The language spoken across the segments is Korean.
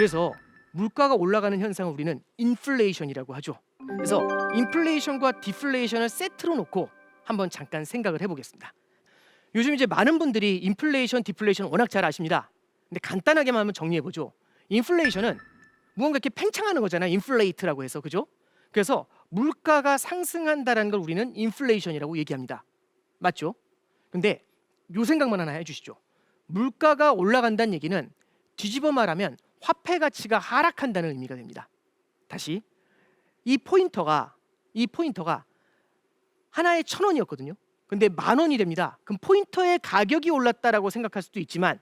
그래서 물가가 올라가는 현상을 우리는 인플레이션이라고 하죠. 그래서 인플레이션과 디플레이션을 세트로 놓고 한번 잠깐 생각을 해보겠습니다. 요즘 이제 많은 분들이 인플레이션, 디플레이션 워낙 잘 아십니다. 근데 간단하게만 한번 정리해 보죠. 인플레이션은 무언가 이렇게 팽창하는 거잖아요. 인플레이트라고 해서 그죠? 그래서 물가가 상승한다라는 걸 우리는 인플레이션이라고 얘기합니다. 맞죠? 근데 요 생각만 하나 해주시죠. 물가가 올라간다는 얘기는 뒤집어 말하면 화폐 가치가 하락한다는 의미가 됩니다. 다시 이 포인터가 이 포인터가 하나에 천 원이었거든요. 근데 만 원이 됩니다. 그럼 포인터의 가격이 올랐다라고 생각할 수도 있지만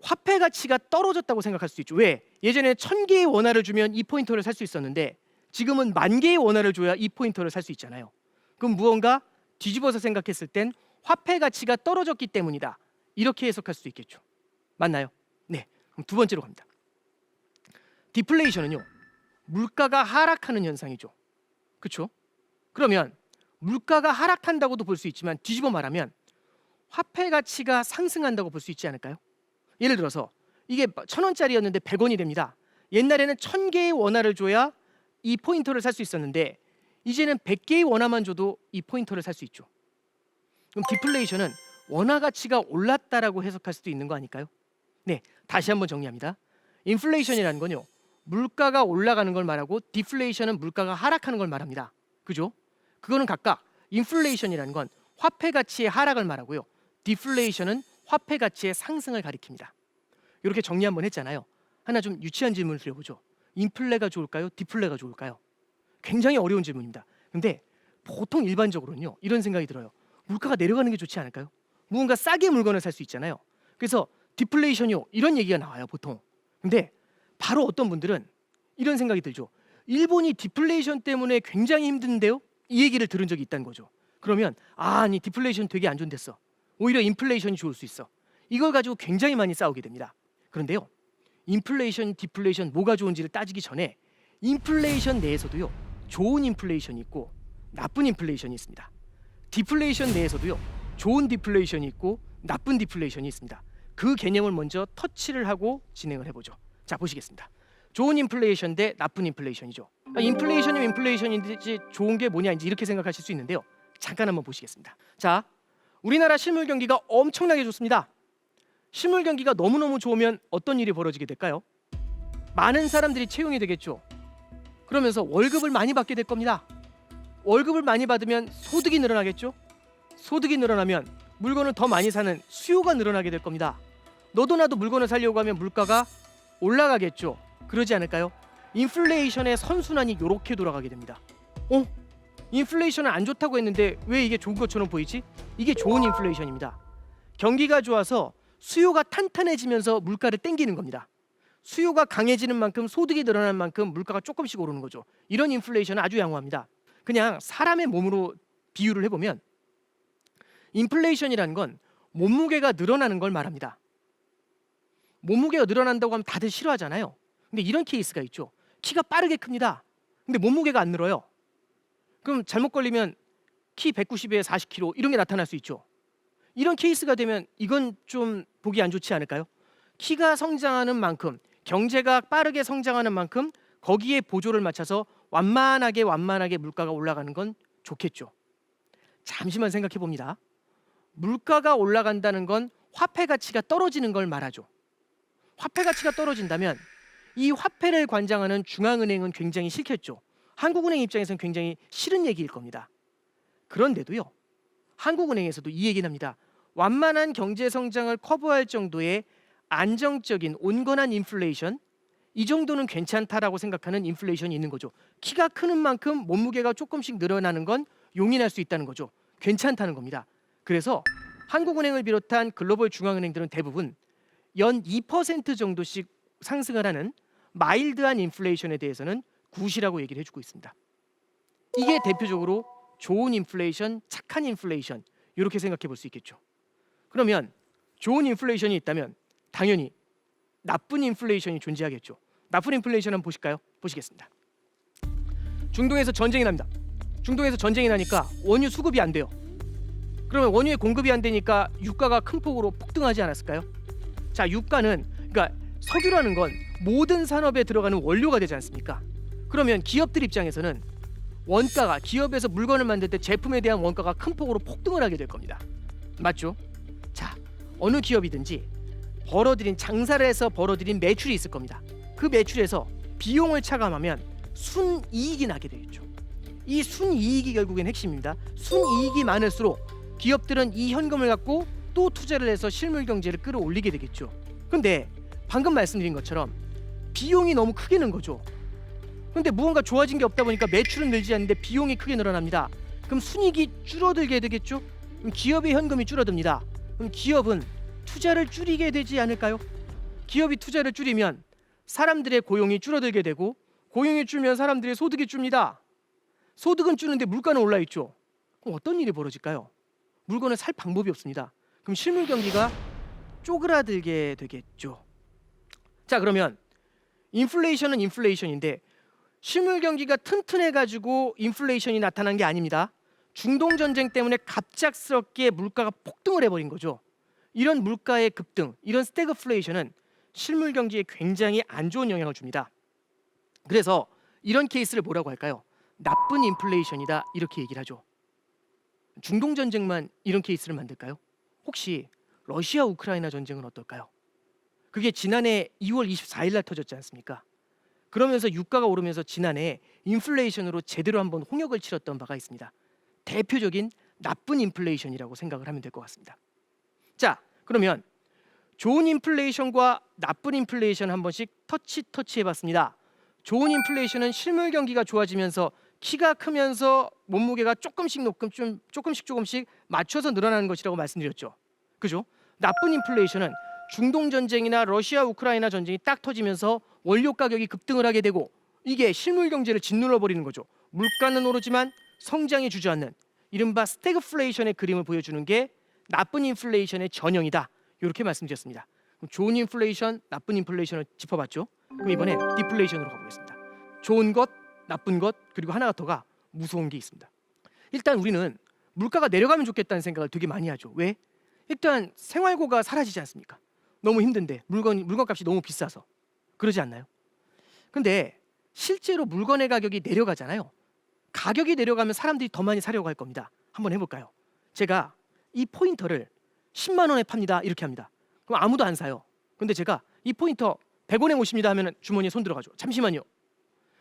화폐 가치가 떨어졌다고 생각할 수도 있죠. 왜? 예전에 천 개의 원화를 주면 이 포인터를 살 수 있었는데 지금은 만 개의 원화를 줘야 이 포인터를 살 수 있잖아요. 그럼 무언가 뒤집어서 생각했을 땐 화폐 가치가 떨어졌기 때문이다. 이렇게 해석할 수도 있겠죠. 맞나요? 두 번째로 갑니다. 디플레이션은요. 물가가 하락하는 현상이죠. 그렇죠? 그러면 물가가 하락한다고도 볼 수 있지만 뒤집어 말하면 화폐 가치가 상승한다고 볼 수 있지 않을까요? 예를 들어서 이게 천 원짜리였는데 백 원이 됩니다. 옛날에는 천 개의 원화를 줘야 이 포인터를 살 수 있었는데 이제는 백 개의 원화만 줘도 이 포인터를 살 수 있죠. 그럼 디플레이션은 원화 가치가 올랐다라고 해석할 수도 있는 거 아닐까요? 네, 다시 한번 정리합니다. 인플레이션이라는 건요. 물가가 올라가는 걸 말하고 디플레이션은 물가가 하락하는 걸 말합니다. 그죠? 그거는 각각 인플레이션이라는 건 화폐 가치의 하락을 말하고요. 디플레이션은 화폐 가치의 상승을 가리킵니다. 이렇게 정리 한번 했잖아요. 하나 좀 유치한 질문을 드려보죠. 인플레가 좋을까요? 디플레가 좋을까요? 굉장히 어려운 질문입니다. 근데 보통 일반적으로는요. 이런 생각이 들어요. 물가가 내려가는 게 좋지 않을까요? 무언가 싸게 물건을 살 수 있잖아요. 그래서 디플레이션이요. 이런 얘기가 나와요, 보통. 근데 바로 어떤 분들은 이런 생각이 들죠. 일본이 디플레이션 때문에 굉장히 힘든데요. 이 얘기를 들은 적이 있다는 거죠. 그러면 아, 아니 디플레이션 되게 안 좋댔어. 오히려 인플레이션이 좋을 수 있어. 이걸 가지고 굉장히 많이 싸우게 됩니다. 그런데요. 인플레이션, 디플레이션 뭐가 좋은지를 따지기 전에 인플레이션 내에서도요. 좋은 인플레이션이 있고 나쁜 인플레이션이 있습니다. 디플레이션 내에서도요. 좋은 디플레이션이 있고 나쁜 디플레이션이 있습니다. 그 개념을 먼저 터치를 하고 진행을 해보죠. 자 보시겠습니다. 좋은 인플레이션 대 나쁜 인플레이션이죠. 그러니까 인플레이션이 인플레이션인지 좋은 게 뭐냐 이제 이렇게 생각하실 수 있는데요. 잠깐 한번 보시겠습니다. 자, 우리나라 실물 경기가 엄청나게 좋습니다. 실물 경기가 너무너무 좋으면 어떤 일이 벌어지게 될까요? 많은 사람들이 채용이 되겠죠. 그러면서 월급을 많이 받게 될 겁니다. 월급을 많이 받으면 소득이 늘어나겠죠. 소득이 늘어나면 물건을 더 많이 사는 수요가 늘어나게 될 겁니다. 너도 나도 물건을 사려고 하면 물가가 올라가겠죠. 그러지 않을까요? 인플레이션의 선순환이 이렇게 돌아가게 됩니다. 어? 인플레이션은 안 좋다고 했는데 왜 이게 좋은 것처럼 보이지? 이게 좋은 인플레이션입니다. 경기가 좋아서 수요가 탄탄해지면서 물가를 땡기는 겁니다. 수요가 강해지는 만큼 소득이 늘어나는 만큼 물가가 조금씩 오르는 거죠. 이런 인플레이션은 아주 양호합니다. 그냥 사람의 몸으로 비유를 해보면 인플레이션이라는 건 몸무게가 늘어나는 걸 말합니다. 몸무게가 늘어난다고 하면 다들 싫어하잖아요. 근데 이런 케이스가 있죠. 키가 빠르게 큽니다. 근데 몸무게가 안 늘어요. 그럼 잘못 걸리면 키 190에 40kg 이런 게 나타날 수 있죠. 이런 케이스가 되면 이건 좀 보기 안 좋지 않을까요? 키가 성장하는 만큼 경제가 빠르게 성장하는 만큼 거기에 보조를 맞춰서 완만하게 완만하게 물가가 올라가는 건 좋겠죠. 잠시만 생각해 봅니다. 물가가 올라간다는 건 화폐 가치가 떨어지는 걸 말하죠. 화폐 가치가 떨어진다면 이 화폐를 관장하는 중앙은행은 굉장히 싫겠죠. 한국은행 입장에서는 굉장히 싫은 얘기일 겁니다. 그런데도요. 한국은행에서도 이 얘기를 합니다. 완만한 경제 성장을 커버할 정도의 안정적인 온건한 인플레이션 이 정도는 괜찮다라고 생각하는 인플레이션이 있는 거죠. 키가 크는 만큼 몸무게가 조금씩 늘어나는 건 용인할 수 있다는 거죠. 괜찮다는 겁니다. 그래서 한국은행을 비롯한 글로벌 중앙은행들은 대부분 연 2% 정도씩 상승을 하는 마일드한 인플레이션에 대해서는 굿이라고 얘기를 해주고 있습니다. 이게 대표적으로 좋은 인플레이션, 착한 인플레이션 이렇게 생각해 볼 수 있겠죠. 그러면 좋은 인플레이션이 있다면 당연히 나쁜 인플레이션이 존재하겠죠. 나쁜 인플레이션 한번 보실까요? 보시겠습니다. 중동에서 전쟁이 납니다. 중동에서 전쟁이 나니까 원유 수급이 안 돼요. 그러면 원유의 공급이 안 되니까 유가가 큰 폭으로 폭등하지 않았을까요? 자, 유가는 그러니까 석유라는 건 모든 산업에 들어가는 원료가 되지 않습니까? 그러면 기업들 입장에서는 원가가 기업에서 물건을 만들 때 제품에 대한 원가가 큰 폭으로 폭등을 하게 될 겁니다. 맞죠? 자, 어느 기업이든지 벌어들인 장사를 해서 벌어들인 매출이 있을 겁니다. 그 매출에서 비용을 차감하면 순이익이 나게 되겠죠. 이 순이익이 결국엔 핵심입니다. 순이익이 많을수록 기업들은 이 현금을 갖고 또 투자를 해서 실물 경제를 끌어올리게 되겠죠. 근데 방금 말씀드린 것처럼 비용이 너무 크게 는 거죠. 근데 무언가 좋아진 게 없다 보니까 매출은 늘지 않는데 비용이 크게 늘어납니다. 그럼 순이익이 줄어들게 되겠죠? 그럼 기업의 현금이 줄어듭니다. 그럼 기업은 투자를 줄이게 되지 않을까요? 기업이 투자를 줄이면 사람들의 고용이 줄어들게 되고 고용이 줄면 사람들의 소득이 줍니다. 소득은 줄는데 물가는 올라 있죠. 그럼 어떤 일이 벌어질까요? 물건을 살 방법이 없습니다. 그럼 실물 경기가 쪼그라들게 되겠죠. 자, 그러면 인플레이션은 인플레이션인데 실물 경기가 튼튼해 가지고 인플레이션이 나타난 게 아닙니다. 중동 전쟁 때문에 갑작스럽게 물가가 폭등을 해 버린 거죠. 이런 물가의 급등, 이런 스태그플레이션은 실물 경기에 굉장히 안 좋은 영향을 줍니다. 그래서 이런 케이스를 뭐라고 할까요? 나쁜 인플레이션이다 이렇게 얘기를 하죠. 중동 전쟁만 이런 케이스를 만들까요? 혹시 러시아 우크라이나 전쟁은 어떨까요? 그게 지난해 2월 24일 날 터졌지 않습니까? 그러면서 유가가 오르면서 지난해 인플레이션으로 제대로 한번 홍역을 치렀던 바가 있습니다. 대표적인 나쁜 인플레이션이라고 생각을 하면 될 것 같습니다. 자, 그러면 좋은 인플레이션과 나쁜 인플레이션 한 번씩 터치 터치 해봤습니다. 좋은 인플레이션은 실물 경기가 좋아지면서 키가 크면서 몸무게가 조금씩 조금 좀 조금씩 조금씩 맞춰서 늘어나는 것이라고 말씀드렸죠. 그죠? 나쁜 인플레이션은 중동 전쟁이나 러시아 우크라이나 전쟁이 딱 터지면서 원료 가격이 급등을 하게 되고 이게 실물 경제를 짓눌러 버리는 거죠. 물가는 오르지만 성장이 주저앉는 이른바 스태그플레이션의 그림을 보여주는 게 나쁜 인플레이션의 전형이다. 이렇게 말씀드렸습니다. 좋은 인플레이션, 나쁜 인플레이션을 짚어봤죠. 그럼 이번엔 디플레이션으로 가보겠습니다. 좋은 것, 나쁜 것 그리고 하나가 더가 무서운 게 있습니다. 일단 우리는 물가가 내려가면 좋겠다는 생각을 되게 많이 하죠. 왜? 일단 생활고가 사라지지 않습니까? 너무 힘든데 물건 물건값이 너무 비싸서 그러지 않나요? 근데 실제로 물건의 가격이 내려가잖아요. 가격이 내려가면 사람들이 더 많이 사려고 할 겁니다. 한번 해볼까요? 제가 이 포인터를 10만 원에 팝니다. 이렇게 합니다. 그럼 아무도 안 사요. 근데 제가 이 포인터 100원에 모십니다 하면 주머니에 손 들어가죠. 잠시만요.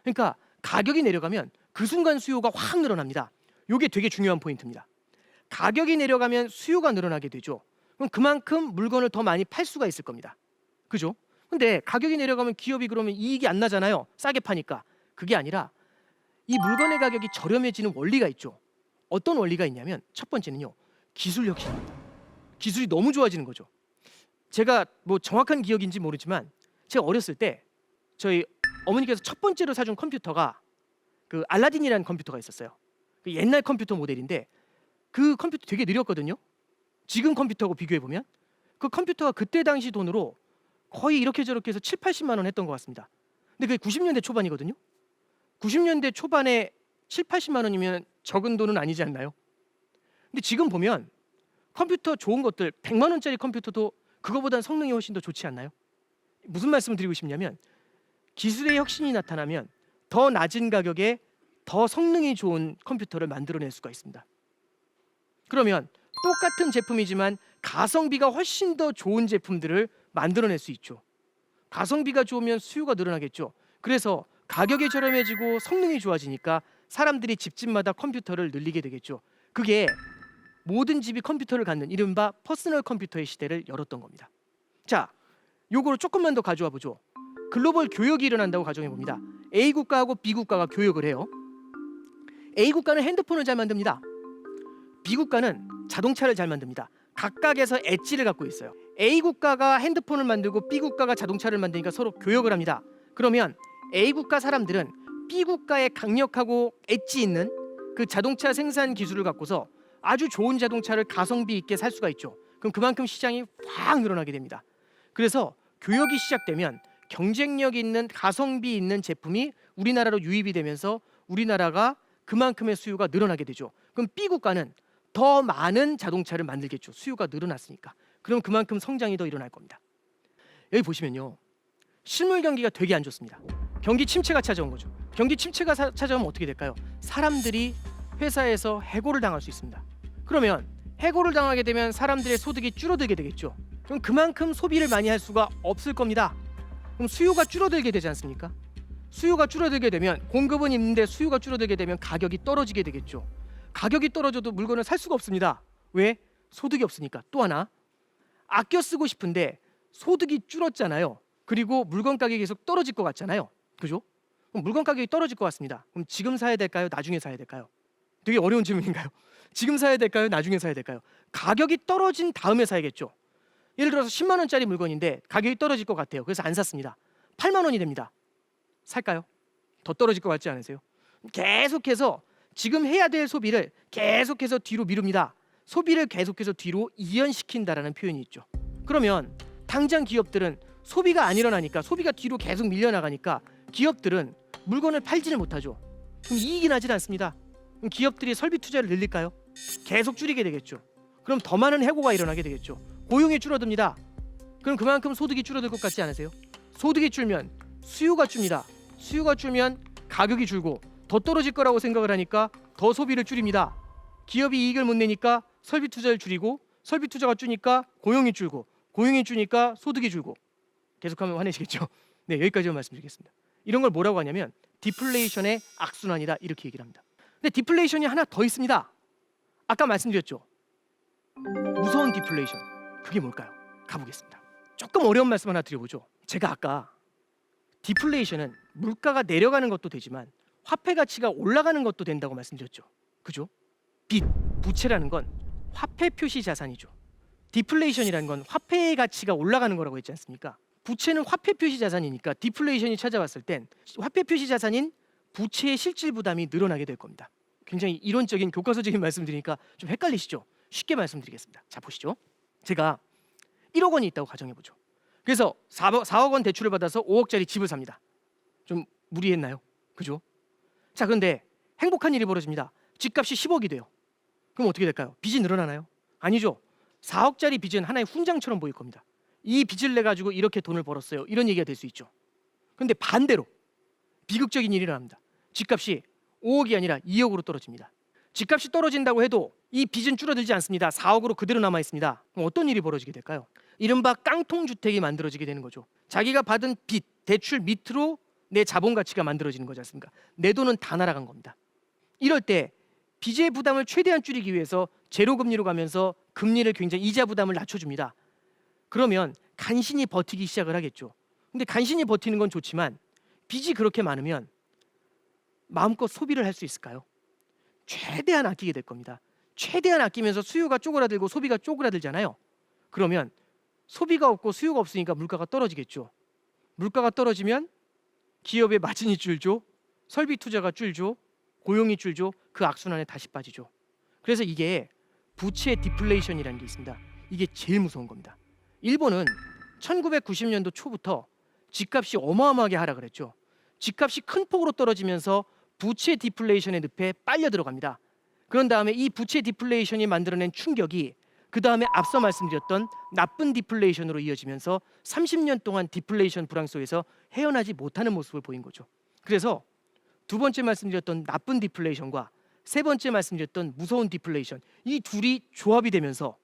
그러니까 가격이 내려가면 그 순간 수요가 확 늘어납니다. 이게 되게 중요한 포인트입니다. 가격이 내려가면 수요가 늘어나게 되죠. 그럼 그만큼 물건을 더 많이 팔 수가 있을 겁니다. 그죠? 근데 가격이 내려가면 기업이 그러면 이익이 안 나잖아요. 싸게 파니까. 그게 아니라 이 물건의 가격이 저렴해지는 원리가 있죠. 어떤 원리가 있냐면 첫 번째는요. 기술 혁신입니다. 기술이 너무 좋아지는 거죠. 제가 뭐 정확한 기억인지 모르지만 제가 어렸을 때 저희 어머니께서 첫 번째로 사준 컴퓨터가 그 알라딘이라는 컴퓨터가 있었어요. 그 옛날 컴퓨터 모델인데 그 컴퓨터 되게 느렸거든요. 지금 컴퓨터하고 비교해 보면 그 컴퓨터가 그때 당시 돈으로 거의 이렇게 저렇게 해서 7, 80만 원 했던 것 같습니다. 근데 그게 90년대 초반이거든요. 90년대 초반에 7, 80만 원이면 적은 돈은 아니지 않나요? 근데 지금 보면 컴퓨터 좋은 것들 100만 원짜리 컴퓨터도 그거보단 성능이 훨씬 더 좋지 않나요? 무슨 말씀을 드리고 싶냐면 기술의 혁신이 나타나면 더 낮은 가격에 더 성능이 좋은 컴퓨터를 만들어낼 수가 있습니다. 그러면 똑같은 제품이지만 가성비가 훨씬 더 좋은 제품들을 만들어낼 수 있죠. 가성비가 좋으면 수요가 늘어나겠죠. 그래서 가격이 저렴해지고 성능이 좋아지니까 사람들이 집집마다 컴퓨터를 늘리게 되겠죠. 그게 모든 집이 컴퓨터를 갖는 이른바 퍼스널 컴퓨터의 시대를 열었던 겁니다. 자, 요거를 조금만 더 가져와 보죠. 글로벌 교역이 일어난다고 가정해 봅니다. A 국가하고 B 국가가 교역을 해요. A 국가는 핸드폰을 잘 만듭니다. B 국가는 자동차를 잘 만듭니다. 각각에서 엣지를 갖고 있어요. A 국가가 핸드폰을 만들고 B 국가가 자동차를 만드니까 서로 교역을 합니다. 그러면 A 국가 사람들은 B 국가의 강력하고 엣지 있는 그 자동차 생산 기술을 갖고서 아주 좋은 자동차를 가성비 있게 살 수가 있죠. 그럼 그만큼 시장이 확 늘어나게 됩니다. 그래서 교역이 시작되면 경쟁력 있는 가성비 있는 제품이 우리나라로 유입이 되면서 우리나라가 그만큼의 수요가 늘어나게 되죠. 그럼 B 국가는 더 많은 자동차를 만들겠죠. 수요가 늘어났으니까. 그럼 그만큼 성장이 더 일어날 겁니다. 여기 보시면요. 실물 경기가 되게 안 좋습니다. 경기 침체가 찾아온 거죠. 경기 침체가 사- 찾아오면 어떻게 될까요? 사람들이 회사에서 해고를 당할 수 있습니다. 그러면 해고를 당하게 되면 사람들의 소득이 줄어들게 되겠죠. 그럼 그만큼 소비를 많이 할 수가 없을 겁니다. 그럼 수요가 줄어들게 되지 않습니까? 수요가 줄어들게 되면 공급은 있는데 수요가 줄어들게 되면 가격이 떨어지게 되겠죠. 가격이 떨어져도 물건을 살 수가 없습니다. 왜? 소득이 없으니까. 또 하나 아껴 쓰고 싶은데 소득이 줄었잖아요. 그리고 물건 가격이 계속 떨어질 것 같잖아요. 그죠? 그럼 물건 가격이 떨어질 것 같습니다. 그럼 지금 사야 될까요? 나중에 사야 될까요? 되게 어려운 질문인가요? 지금 사야 될까요? 나중에 사야 될까요? 가격이 떨어진 다음에 사야겠죠. 예를 들어서 10만 원짜리 물건인데 가격이 떨어질 것 같아요. 그래서 안 샀습니다. 8만 원이 됩니다. 살까요? 더 떨어질 것 같지 않으세요? 계속해서 지금 해야 될 소비를 계속해서 뒤로 미룹니다. 소비를 계속해서 뒤로 이연시킨다라는 표현이 있죠. 그러면 당장 기업들은 소비가 안 일어나니까 소비가 뒤로 계속 밀려나가니까 기업들은 물건을 팔지를 못하죠. 그럼 이익이 나질 않습니다. 그럼 기업들이 설비 투자를 늘릴까요? 계속 줄이게 되겠죠. 그럼 더 많은 해고가 일어나게 되겠죠. 고용이 줄어듭니다. 그럼 그만큼 소득이 줄어들 것 같지 않으세요? 소득이 줄면 수요가 줍니다. 수요가 줄면 가격이 줄고 더 떨어질 거라고 생각을 하니까 더 소비를 줄입니다. 기업이 이익을 못 내니까 설비 투자를 줄이고 설비 투자가 줄니까 고용이 줄고 고용이 줄니까 소득이 줄고 계속하면 화내시겠죠. 네 여기까지만 말씀드리겠습니다. 이런 걸 뭐라고 하냐면 디플레이션의 악순환이다 이렇게 얘기를 합니다. 근데 디플레이션이 하나 더 있습니다. 아까 말씀드렸죠. 무서운 디플레이션 그게 뭘까요? 가보겠습니다. 조금 어려운 말씀 하나 드려보죠. 제가 아까 디플레이션은 물가가 내려가는 것도 되지만 화폐 가치가 올라가는 것도 된다고 말씀드렸죠. 그죠? 빚, 부채라는 건 화폐 표시 자산이죠. 디플레이션이라는 건 화폐의 가치가 올라가는 거라고 했지 않습니까? 부채는 화폐 표시 자산이니까 디플레이션이 찾아왔을 땐 화폐 표시 자산인 부채의 실질 부담이 늘어나게 될 겁니다. 굉장히 이론적인 교과서적인 말씀드리니까 좀 헷갈리시죠? 쉽게 말씀드리겠습니다. 자 보시죠. 제가 1억 원이 있다고 가정해 보죠. 그래서 4억, 4억 원 대출을 받아서 5억짜리 집을 삽니다. 좀 무리했나요? 그죠? 자, 그런데 행복한 일이 벌어집니다. 집값이 10억이 돼요. 그럼 어떻게 될까요? 빚이 늘어나나요? 아니죠. 4억짜리 빚은 하나의 훈장처럼 보일 겁니다. 이 빚을 내 가지고 이렇게 돈을 벌었어요. 이런 얘기가 될 수 있죠. 근데 반대로 비극적인 일이 일어납니다. 집값이 5억이 아니라 2억으로 떨어집니다. 집값이 떨어진다고 해도 이 빚은 줄어들지 않습니다. 4억으로 그대로 남아 있습니다. 그럼 어떤 일이 벌어지게 될까요? 이른바 깡통 주택이 만들어지게 되는 거죠. 자기가 받은 빚, 대출 밑으로 내 자본 가치가 만들어지는 거지 않습니까? 내 돈은 다 날아간 겁니다. 이럴 때 빚의 부담을 최대한 줄이기 위해서 제로 금리로 가면서 금리를 굉장히 이자 부담을 낮춰줍니다. 그러면 간신히 버티기 시작을 하겠죠. 근데 간신히 버티는 건 좋지만 빚이 그렇게 많으면 마음껏 소비를 할 수 있을까요? 최대한 아끼게 될 겁니다. 최대한 아끼면서 수요가 쪼그라들고 소비가 쪼그라들잖아요. 그러면 소비가 없고 수요가 없으니까 물가가 떨어지겠죠. 물가가 떨어지면 기업의 마진이 줄죠. 설비 투자가 줄죠. 고용이 줄죠. 그 악순환에 다시 빠지죠. 그래서 이게 부채 디플레이션이라는 게 있습니다. 이게 제일 무서운 겁니다. 일본은 1990년도 초부터 집값이 어마어마하게 하락을 했죠. 집값이 큰 폭으로 떨어지면서 부채 디플레이션의 늪에 빨려 들어갑니다. 그런 다음에 이 부채 디플레이션이 만들어낸 충격이 그 다음에 앞서 말씀드렸던 나쁜 디플레이션으로 이어지면서 30년 동안 디플레이션 불황 속에서 헤어나지 못하는 모습을 보인 거죠. 그래서 두 번째 말씀드렸던 나쁜 디플레이션과 세 번째 말씀드렸던 무서운 디플레이션 이 둘이 조합이 되면서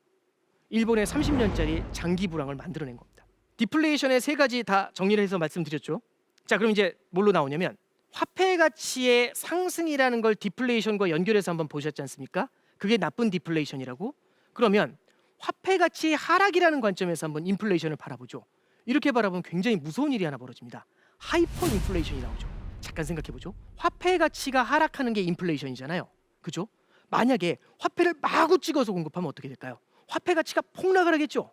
일본의 30년짜리 장기 불황을 만들어낸 겁니다. 디플레이션의 세 가지 다 정리를 해서 말씀드렸죠. 자, 그럼 이제 뭘로 나오냐면 화폐 가치의 상승이라는 걸 디플레이션과 연결해서 한번 보셨지 않습니까? 그게 나쁜 디플레이션이라고. 그러면 화폐 가치의 하락이라는 관점에서 한번 인플레이션을 바라보죠. 이렇게 바라보면 굉장히 무서운 일이 하나 벌어집니다. 하이퍼 인플레이션이 나오죠. 잠깐 생각해 보죠. 화폐 가치가 하락하는 게 인플레이션이잖아요. 그죠? 만약에 화폐를 마구 찍어서 공급하면 어떻게 될까요? 화폐 가치가 폭락을 하겠죠.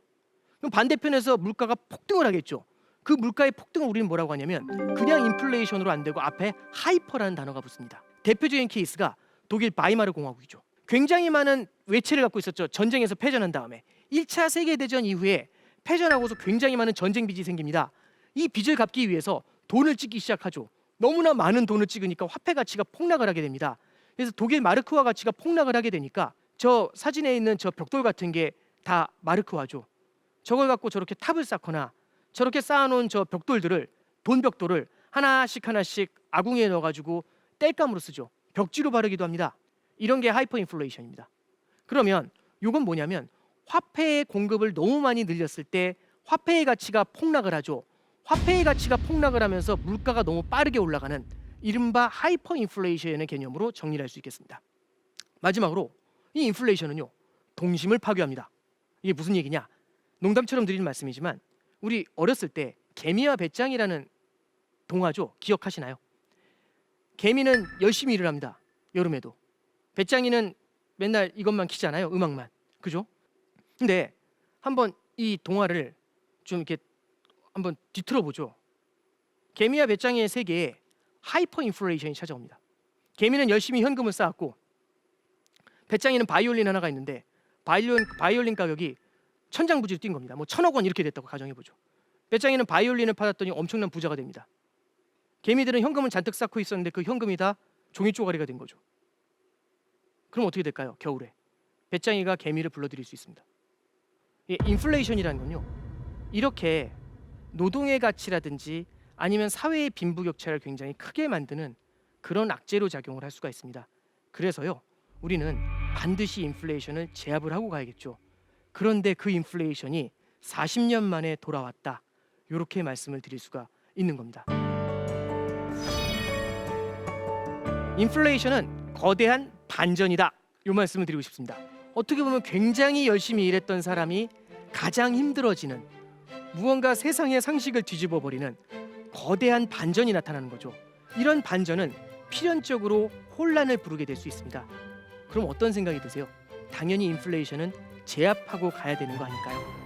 그럼 반대편에서 물가가 폭등을 하겠죠. 그 물가의 폭등을 우리는 뭐라고 하냐면 그냥 인플레이션으로 안 되고 앞에 하이퍼라는 단어가 붙습니다. 대표적인 케이스가 독일 바이마르 공화국이죠. 굉장히 많은 외채를 갖고 있었죠. 전쟁에서 패전한 다음에 1차 세계 대전 이후에 패전하고서 굉장히 많은 전쟁 빚이 생깁니다. 이 빚을 갚기 위해서 돈을 찍기 시작하죠. 너무나 많은 돈을 찍으니까 화폐 가치가 폭락을 하게 됩니다. 그래서 독일 마르크화 가치가 폭락을 하게 되니까 저 사진에 있는 저 벽돌 같은 게 다 마르크화죠. 저걸 갖고 저렇게 탑을 쌓거나 저렇게 쌓아놓은 저 벽돌들을 돈 벽돌을 하나씩 하나씩 아궁이에 넣어가지고 땔감으로 쓰죠. 벽지로 바르기도 합니다. 이런 게 하이퍼 인플레이션입니다. 그러면 이건 뭐냐면 화폐의 공급을 너무 많이 늘렸을 때 화폐의 가치가 폭락을 하죠. 화폐의 가치가 폭락을 하면서 물가가 너무 빠르게 올라가는 이른바 하이퍼 인플레이션의 개념으로 정리할 수 있겠습니다. 마지막으로 이 인플레이션은요 동심을 파괴합니다. 이게 무슨 얘기냐? 농담처럼 드리는 말씀이지만 우리 어렸을 때 개미와 배짱이라는 동화죠. 기억하시나요? 개미는 열심히 일을 합니다. 여름에도. 배짱이는 맨날 이것만 키잖아요. 음악만. 그죠? 근데 한번 이 동화를 좀 이렇게 한번 뒤틀어 보죠. 개미와 배짱이의 세계에 하이퍼 인플레이션이 찾아옵니다. 개미는 열심히 현금을 쌓았고 배짱이는 바이올린 하나가 있는데 바이올린 바이올린 가격이 천장부지로 뛴 겁니다. 뭐 천억 원 이렇게 됐다고 가정해 보죠. 배짱이는 바이올린을 팔았더니 엄청난 부자가 됩니다. 개미들은 현금을 잔뜩 쌓고 있었는데 그 현금이 다 종이 쪼가리가 된 거죠. 그럼 어떻게 될까요? 겨울에 배짱이가 개미를 불러들일 수 있습니다. 이 인플레이션이라는 건요. 이렇게 노동의 가치라든지 아니면 사회의 빈부격차를 굉장히 크게 만드는 그런 악재로 작용을 할 수가 있습니다. 그래서요. 우리는 반드시 인플레이션을 제압을 하고 가야겠죠. 그런데 그 인플레이션이 40년 만에 돌아왔다. 이렇게 말씀을 드릴 수가 있는 겁니다. 인플레이션은 거대한 반전이다. 이 말씀을 드리고 싶습니다. 어떻게 보면 굉장히 열심히 일했던 사람이 가장 힘들어지는 무언가 세상의 상식을 뒤집어 버리는 거대한 반전이 나타나는 거죠. 이런 반전은 필연적으로 혼란을 부르게 될 수 있습니다. 그럼 어떤 생각이 드세요? 당연히 인플레이션은 제압하고 가야 되는 거 아닐까요?